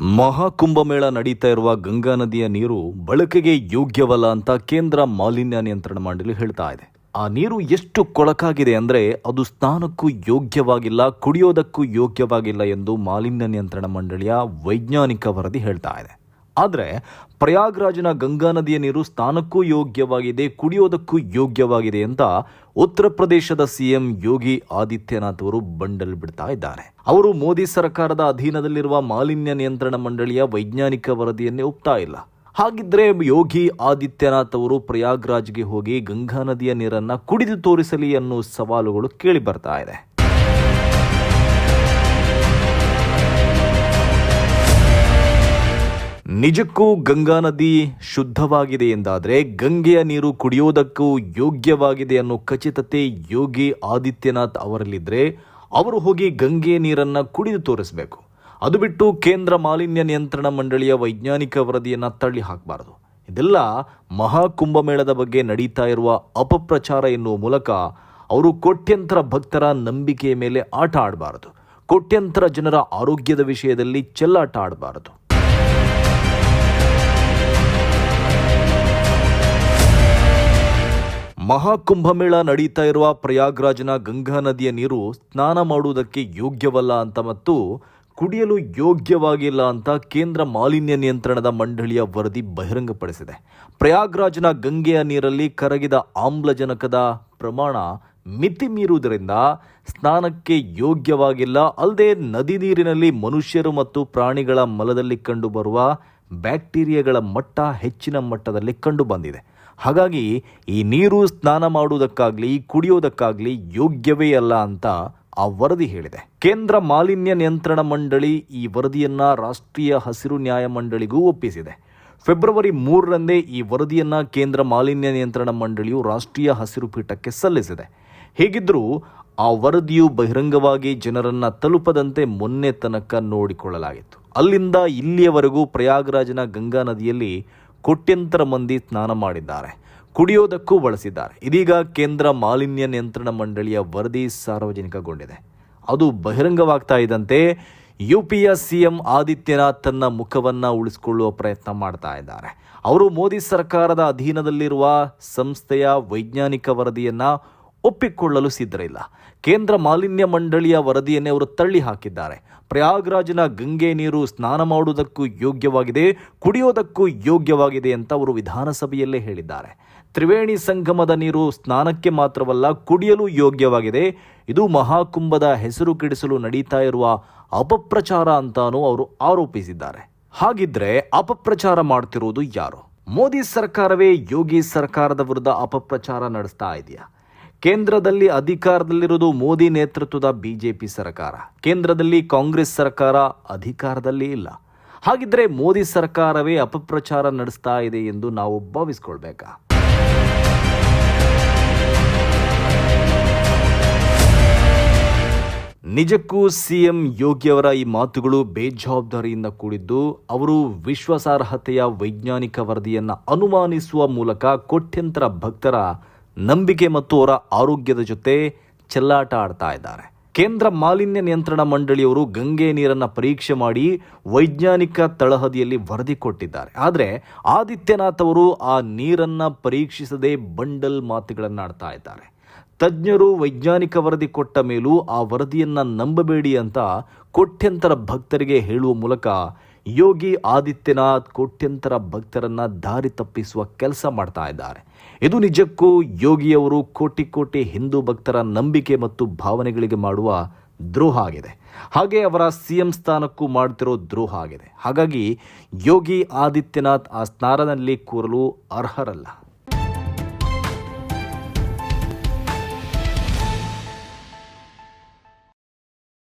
ಮಹಾಕುಂಭಮೇಳ ನಡೀತಾ ಇರುವ ಗಂಗಾ ನದಿಯ ನೀರು ಬಳಕೆಗೆ ಯೋಗ್ಯವಲ್ಲ ಅಂತ ಕೇಂದ್ರ ಮಾಲಿನ್ಯ ನಿಯಂತ್ರಣ ಮಂಡಳಿ ಹೇಳ್ತಾ ಇದೆ. ಆ ನೀರು ಎಷ್ಟು ಕೊಳಕಾಗಿದೆ ಅಂದ್ರೆ ಅದು ಸ್ನಾನಕ್ಕೂ ಯೋಗ್ಯವಾಗಿಲ್ಲ, ಕುಡಿಯೋದಕ್ಕೂ ಯೋಗ್ಯವಾಗಿಲ್ಲ ಎಂದು ಮಾಲಿನ್ಯ ನಿಯಂತ್ರಣ ಮಂಡಳಿಯ ವೈಜ್ಞಾನಿಕ ವರದಿ ಹೇಳ್ತಾ ಇದೆ. ಆದರೆ ಪ್ರಯಾಗ್ರಾಜ್ನ ಗಂಗಾ ನದಿಯ ನೀರು ಸ್ನಾನಕ್ಕೂ ಯೋಗ್ಯವಾಗಿದೆ, ಕುಡಿಯೋದಕ್ಕೂ ಯೋಗ್ಯವಾಗಿದೆ ಅಂತ ಉತ್ತರ ಪ್ರದೇಶದ ಸಿಎಂ ಯೋಗಿ ಆದಿತ್ಯನಾಥ್ ಅವರು ಬಂಡಲ್ ಬಿಡ್ತಾ ಇದ್ದಾರೆ. ಅವರು ಮೋದಿ ಸರ್ಕಾರದ ಅಧೀನದಲ್ಲಿರುವ ಮಾಲಿನ್ಯ ನಿಯಂತ್ರಣ ಮಂಡಳಿಯ ವೈಜ್ಞಾನಿಕ ವರದಿಯನ್ನೇ ಒಪ್ತಾ ಇಲ್ಲ. ಹಾಗಿದ್ರೆ ಯೋಗಿ ಆದಿತ್ಯನಾಥ್ ಅವರು ಪ್ರಯಾಗ್ರಾಜ್ಗೆ ಹೋಗಿ ಗಂಗಾ ನದಿಯ ನೀರನ್ನ ಕುಡಿದು ತೋರಿಸಲಿ ಅನ್ನೋ ಸವಾಲುಗಳು ಕೇಳಿ ಬರ್ತಾ ಇದೆ. ನಿಜಕ್ಕೂ ಗಂಗಾ ನದಿ ಶುದ್ಧವಾಗಿದೆ ಎಂದಾದರೆ ಗಂಗೆಯ ನೀರು ಕುಡಿಯೋದಕ್ಕೂ ಯೋಗ್ಯವಾಗಿದೆ ಅನ್ನೋ ಖಚಿತತೆ ಯೋಗಿ ಆದಿತ್ಯನಾಥ್ ಅವರಲ್ಲಿದ್ದರೆ ಅವರು ಹೋಗಿ ಗಂಗೆಯ ನೀರನ್ನು ಕುಡಿದು ತೋರಿಸಬೇಕು. ಅದು ಬಿಟ್ಟು ಕೇಂದ್ರ ಮಾಲಿನ್ಯ ನಿಯಂತ್ರಣ ಮಂಡಳಿಯ ವೈಜ್ಞಾನಿಕ ವರದಿಯನ್ನು ತಳ್ಳಿ ಹಾಕಬಾರದು. ಇದೆಲ್ಲ ಮಹಾಕುಂಭಮೇಳದ ಬಗ್ಗೆ ನಡೀತಾ ಇರುವ ಅಪಪ್ರಚಾರ ಎನ್ನುವ ಮೂಲಕ ಅವರು ಕೋಟ್ಯಂತರ ಭಕ್ತರ ನಂಬಿಕೆಯ ಮೇಲೆ ಆಟ ಆಡಬಾರದು. ಕೋಟ್ಯಂತರ ಜನರ ಆರೋಗ್ಯದ ವಿಷಯದಲ್ಲಿ ಚೆಲ್ಲಾಟ ಆಡಬಾರದು. ಮಹಾಕುಂಭಮೇಳ ನಡೀತಾ ಇರುವ ಪ್ರಯಾಗ್ರಾಜ್ನ ಗಂಗಾ ನದಿಯ ನೀರು ಸ್ನಾನ ಮಾಡುವುದಕ್ಕೆ ಯೋಗ್ಯವಲ್ಲ ಅಂತ ಮತ್ತು ಕುಡಿಯಲು ಯೋಗ್ಯವಾಗಿಲ್ಲ ಅಂತ ಕೇಂದ್ರ ಮಾಲಿನ್ಯ ನಿಯಂತ್ರಣದ ಮಂಡಳಿಯ ವರದಿ ಬಹಿರಂಗಪಡಿಸಿದೆ. ಪ್ರಯಾಗ್ರಾಜ್ನ ಗಂಗೆಯ ನೀರಲ್ಲಿ ಕರಗಿದ ಆಮ್ಲಜನಕದ ಪ್ರಮಾಣ ಮಿತಿ ಮೀರುವುದರಿಂದ ಸ್ನಾನಕ್ಕೆ ಯೋಗ್ಯವಾಗಿಲ್ಲ. ಅಲ್ಲದೆ ನದಿ ನೀರಿನಲ್ಲಿ ಮನುಷ್ಯರು ಮತ್ತು ಪ್ರಾಣಿಗಳ ಮಲದಲ್ಲಿ ಕಂಡುಬರುವ ಬ್ಯಾಕ್ಟೀರಿಯಾಗಳ ಮಟ್ಟ ಹೆಚ್ಚಿನ ಮಟ್ಟದಲ್ಲಿ ಕಂಡುಬಂದಿದೆ. ಹಾಗಾಗಿ ಈ ನೀರು ಸ್ನಾನ ಮಾಡುವುದಕ್ಕಾಗಲಿ, ಕುಡಿಯೋದಕ್ಕಾಗಲಿ ಯೋಗ್ಯವೇ ಅಲ್ಲ ಅಂತ ಆ ವರದಿ ಹೇಳಿದೆ. ಕೇಂದ್ರ ಮಾಲಿನ್ಯ ನಿಯಂತ್ರಣ ಮಂಡಳಿ ಈ ವರದಿಯನ್ನ ರಾಷ್ಟ್ರೀಯ ಹಸಿರು ನ್ಯಾಯ ಮಂಡಳಿಗೂ ಒಪ್ಪಿಸಿದೆ. ಫೆಬ್ರವರಿ ಮೂರರಂದೇ ಈ ವರದಿಯನ್ನ ಕೇಂದ್ರ ಮಾಲಿನ್ಯ ನಿಯಂತ್ರಣ ಮಂಡಳಿಯು ರಾಷ್ಟ್ರೀಯ ಹಸಿರು ಪೀಠಕ್ಕೆ ಸಲ್ಲಿಸಿದೆ. ಹೇಗಿದ್ದರೂ ಆ ವರದಿಯು ಬಹಿರಂಗವಾಗಿ ಜನರನ್ನು ತಲುಪದಂತೆ ಮೊನ್ನೆ ತನಕ ನೋಡಿಕೊಳ್ಳಲಾಗಿತ್ತು. ಅಲ್ಲಿಂದ ಇಲ್ಲಿಯವರೆಗೂ ಪ್ರಯಾಗ್ರಾಜ್ನ ಗಂಗಾ ನದಿಯಲ್ಲಿ ಕೋಟ್ಯಂತರ ಮಂದಿ ಸ್ನಾನ ಮಾಡಿದ್ದಾರೆ, ಕುಡಿಯೋದಕ್ಕೂ ಬಳಸಿದ್ದಾರೆ. ಇದೀಗ ಕೇಂದ್ರ ಮಾಲಿನ್ಯ ನಿಯಂತ್ರಣ ಮಂಡಳಿಯ ವರದಿ ಸಾರ್ವಜನಿಕಗೊಂಡಿದೆ. ಅದು ಬಹಿರಂಗವಾಗ್ತಾ ಇದ್ದಂತೆ ಯು ಪಿಯ ಸಿಎಂ ಆದಿತ್ಯನಾಥ್ ತನ್ನ ಮುಖವನ್ನು ಉಳಿಸಿಕೊಳ್ಳುವ ಪ್ರಯತ್ನ ಮಾಡ್ತಾ ಇದ್ದಾರೆ. ಅವರು ಮೋದಿ ಸರ್ಕಾರದ ಅಧೀನದಲ್ಲಿರುವ ಸಂಸ್ಥೆಯ ವೈಜ್ಞಾನಿಕ ವರದಿಯನ್ನ ಒಪ್ಪಿಕೊಳ್ಳಲು ಸಿದ್ಧರಿಲ್ಲ. ಕೇಂದ್ರ ಮಾಲಿನ್ಯ ಮಂಡಳಿಯ ವರದಿಯನ್ನೇ ಅವರು ತಳ್ಳಿ ಹಾಕಿದ್ದಾರೆ. ಪ್ರಯಾಗ್ರಾಜ್ನ ಗಂಗೆ ನೀರು ಸ್ನಾನ ಮಾಡುವುದಕ್ಕೂ ಯೋಗ್ಯವಾಗಿದೆ, ಕುಡಿಯೋದಕ್ಕೂ ಯೋಗ್ಯವಾಗಿದೆ ಅಂತ ಅವರು ವಿಧಾನಸಭೆಯಲ್ಲೇ ಹೇಳಿದ್ದಾರೆ. ತ್ರಿವೇಣಿ ಸಂಗಮದ ನೀರು ಸ್ನಾನಕ್ಕೆ ಮಾತ್ರವಲ್ಲ, ಕುಡಿಯಲು ಯೋಗ್ಯವಾಗಿದೆ. ಇದು ಮಹಾಕುಂಭದ ಹೆಸರು ಕೆಡಿಸಲು ನಡೀತಾ ಇರುವ ಅಪಪ್ರಚಾರ ಅಂತಾನೂ ಅವರು ಆರೋಪಿಸಿದ್ದಾರೆ. ಹಾಗಿದ್ರೆ ಅಪಪ್ರಚಾರ ಮಾಡ್ತಿರುವುದು ಯಾರು? ಮೋದಿ ಸರ್ಕಾರವೇ ಯೋಗಿ ಸರ್ಕಾರದ ವಿರುದ್ಧ ಅಪಪ್ರಚಾರ ನಡೆಸ್ತಾ ಇದೆಯಾ? ಕೇಂದ್ರದಲ್ಲಿ ಅಧಿಕಾರದಲ್ಲಿರುವುದು ಮೋದಿ ನೇತೃತ್ವದ ಬಿಜೆಪಿ ಸರ್ಕಾರ. ಕೇಂದ್ರದಲ್ಲಿ ಕಾಂಗ್ರೆಸ್ ಸರ್ಕಾರ ಅಧಿಕಾರದಲ್ಲಿ ಇಲ್ಲ. ಹಾಗಿದ್ರೆ ಮೋದಿ ಸರ್ಕಾರವೇ ಅಪಪ್ರಚಾರ ನಡೆಸ್ತಾ ಇದೆ ಎಂದು ನಾವು ಭಾವಿಸ್ಕೊಳ್ಬೇಕಾ? ನಿಜಕ್ಕೂ ಸಿಎಂ ಯೋಗಿಯವರ ಈ ಮಾತುಗಳು ಬೇಜವಾಬ್ದಾರಿಯಿಂದ ಕೂಡಿದ್ದು, ಅವರು ವಿಶ್ವಾಸಾರ್ಹತೆಯ ವೈಜ್ಞಾನಿಕ ವರದಿಯನ್ನು ಅನುಮಾನಿಸುವ ಮೂಲಕ ಕೋಟ್ಯಂತರ ಭಕ್ತರ ನಂಬಿಕೆ ಮತ್ತು ಅವರ ಆರೋಗ್ಯದ ಜೊತೆ ಚೆಲ್ಲಾಟ ಆಡ್ತಾ ಇದ್ದಾರೆ. ಕೇಂದ್ರ ಮಾಲಿನ್ಯ ನಿಯಂತ್ರಣ ಮಂಡಳಿಯವರು ಗಂಗೆ ನೀರನ್ನು ಪರೀಕ್ಷೆ ಮಾಡಿ ವೈಜ್ಞಾನಿಕ ತಳಹದಿಯಲ್ಲಿ ವರದಿ ಕೊಟ್ಟಿದ್ದಾರೆ. ಆದರೆ ಆದಿತ್ಯನಾಥ್ ಅವರು ಆ ನೀರನ್ನು ಪರೀಕ್ಷಿಸದೆ ಬಂಡಲ್ ಮಾತುಗಳನ್ನಾಡ್ತಾ ಇದ್ದಾರೆ. ತಜ್ಞರು ವೈಜ್ಞಾನಿಕ ವರದಿ ಕೊಟ್ಟ ಮೇಲೂ ಆ ವರದಿಯನ್ನು ನಂಬಬೇಡಿ ಅಂತ ಕೋಟ್ಯಂತರ ಭಕ್ತರಿಗೆ ಹೇಳುವ ಮೂಲಕ ಯೋಗಿ ಆದಿತ್ಯನಾಥ್ ಕೋಟ್ಯಂತರ ಭಕ್ತರನ್ನ ದಾರಿ ತಪ್ಪಿಸುವ ಕೆಲಸ ಮಾಡ್ತಾ ಇದ್ದಾರೆ. ಇದು ನಿಜಕ್ಕೂ ಯೋಗಿಯವರು ಕೋಟಿ ಕೋಟಿ ಹಿಂದೂ ಭಕ್ತರ ನಂಬಿಕೆ ಮತ್ತು ಭಾವನೆಗಳಿಗೆ ಮಾಡುವ ದ್ರೋಹ ಆಗಿದೆ. ಹಾಗೆ ಅವರ ಸಿಎಂ ಸ್ಥಾನಕ್ಕೂ ಮಾಡ್ತಿರೋ ದ್ರೋಹ ಆಗಿದೆ. ಹಾಗಾಗಿ ಯೋಗಿ ಆದಿತ್ಯನಾಥ್ ಆ ಸ್ಥಾನದಲ್ಲಿ ಕೂರಲು ಅರ್ಹರಲ್ಲ.